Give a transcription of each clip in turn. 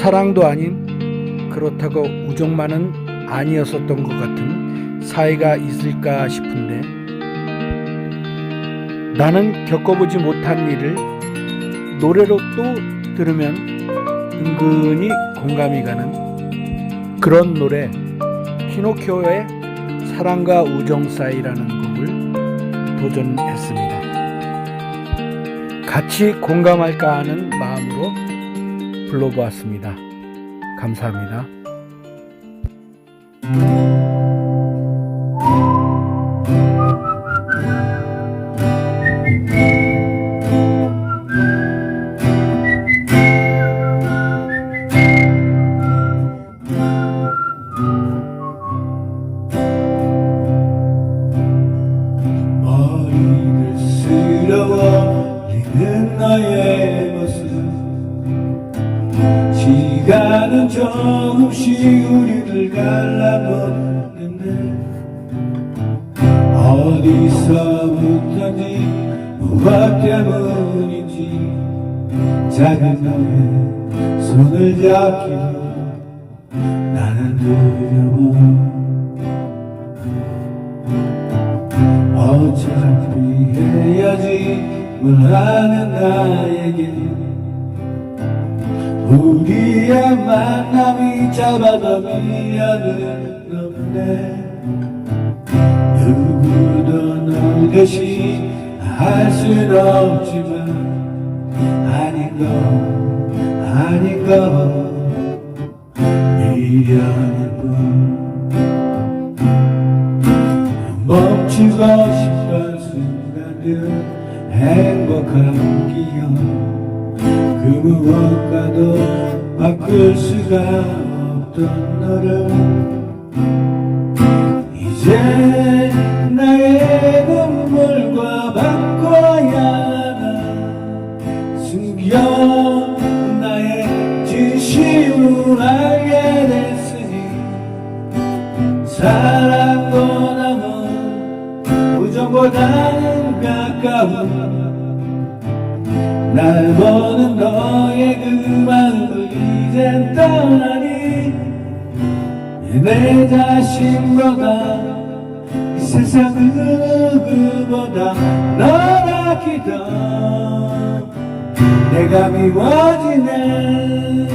사랑도 아닌 그렇다고 우정만은 아니었었던 것 같은 사이가 있을까 싶은데 나는 겪어보지 못한 일을 노래로 또 들으면 은근히 공감이 가는 그런 노래 피노키오의 사랑과 우정 사이라는 곡을 도전했습니다. 같이 공감할까 하는 마음으로 불러보았습니다. 감사합니다. 머리를 쓸어버리는 너의 모습 시간은 조금씩 우리를 갈라놓는데 어디서부터인지 무엇 때문인지 작은 너의 손을 잡기도 나는 두려워 어차피 헤어짐을 하는 나에게 우리의 만남이 짧아도 미안은 없네. 누구도 널 대신 할 순 없지만 아닌 거 아닌 거 미련일 뿐 멈추고 싶은 순간들 행복한 기억 그 무엇과도 바꿀 수가 없던 너를 이제 나의 눈물과 바꿔야 하나? 숨겨 나의 진심을 알게 됐으니 사랑보다는 우정보다는 가까운 날 보는 너의 그 마음을 이젠 떠나니 내 자신보다 이 세상 그 누구보다 널 아끼던 내가 미워지네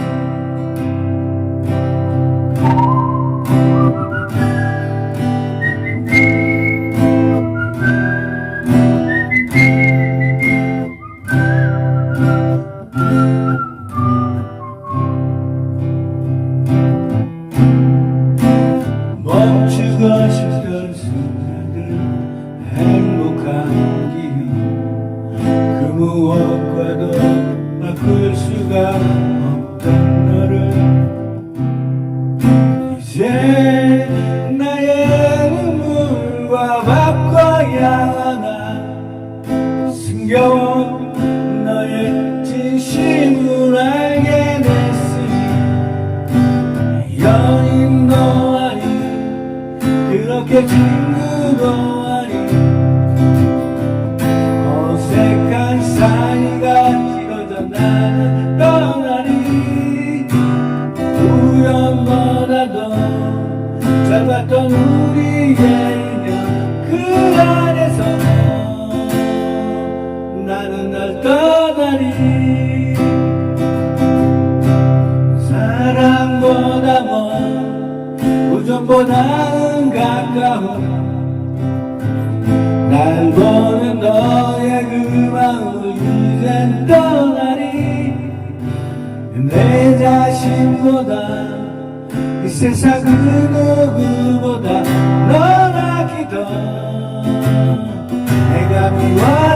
무엇과도 바꿀 수가 없던 너를. 이제 나의 눈물과 바꿔야 하나 숨겨온 너의 진심을 알게 됐으니 연인도 아닌 그렇게 친구 떠나니 우연보다도 짧았던 우리의 인연 그 안에서 나는 날 떠나니 사랑보다 먼 우정보다는 가까운 날 보는 너 내 자신보다 이 세상 그 누구보다 널 아끼던 내가 미워져